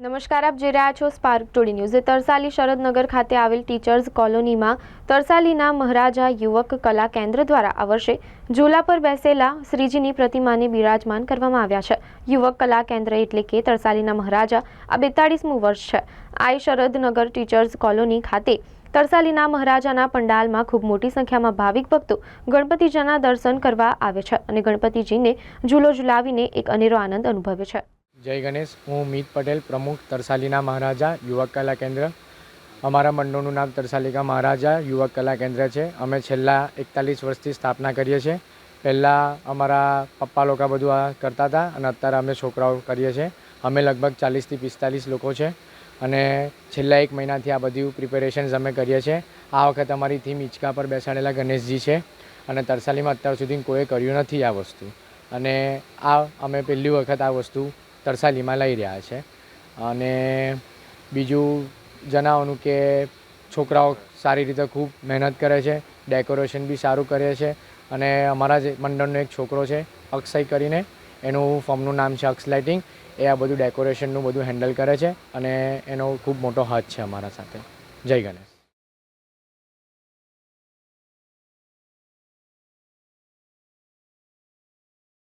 નમસ્કાર, આપ જોઈ રહ્યા છો spark today news Tarsali Sharadnagar ખાતે આવેલ ટીચર્સ કોલોનીમાં તરસાલીના મહારાજા યુવક કલા કેન્દ્ર દ્વારા આ વર્ષે ઝૂલા પર બેસેલા શ્રીજીની પ્રતિમાને બિરાજમાન કરવામાં આવ્યા છે. યુવક કલા કેન્દ્ર એટલે કે તરસાલીના મહારાજા આ બેતાળીસમું વર્ષ છે. આઈ શરદનગર ટીચર્સ કોલોની ખાતે તરસાલીના મહારાજાના પંડાલમાં ખૂબ મોટી સંખ્યામાં ભાવિક ભક્તો ગણપતિજીના દર્શન કરવા આવે છે અને ગણપતિજીને ઝૂલો ઝુલાવીને એક અનેરો આનંદ અનુભવે છે. જય ગણેશ, હું મીત પટેલ, પ્રમુખ તરસાલીના મહારાજા, યુવક કલા કેન્દ્ર. અમારા મંડળનું નામ તરસાલિકા મહારાજા, યુવક કલા કેન્દ્ર છે. અમે છેલ્લા એકતાલીસ વર્ષથી સ્થાપના કરીએ છીએ. પહેલાં અમારા પપ્પા લોકો બધું આ કરતા હતા અને અત્યારે અમે છોકરાઓ કરીએ છીએ. અમે લગભગ ચાલીસથી પિસ્તાલીસ લોકો છે અને છેલ્લા એક મહિનાથી આ બધું પ્રિપેરેશન્સ અમે કરીએ છીએ. આ વખત અમારી થીમ હિંચકા પર બેસાડેલા ગણેશજી છે અને તરસાલીમાં અત્યાર સુધી કોઈએ કર્યું નથી આ વસ્તુ. અને આ અમે પહેલી વખત આ વસ્તુ તરસાલીમાં લઈ રહ્યા છે. અને બીજું જણાવવાનું કે છોકરાઓ સારી રીતે ખૂબ મહેનત કરે છે, ડેકોરેશન બી સારું કરે છે અને અમારા જ મંડળનો એક છોકરો છે, અક્ષય કરીને, એનું ફોર્મનું નામ છે અક્ષ લાઇટિંગ. એ આ બધું ડેકોરેશનનું બધું હેન્ડલ કરે છે અને એનો ખૂબ મોટો હાથ છે અમારા સાથે. જય ગણેશ.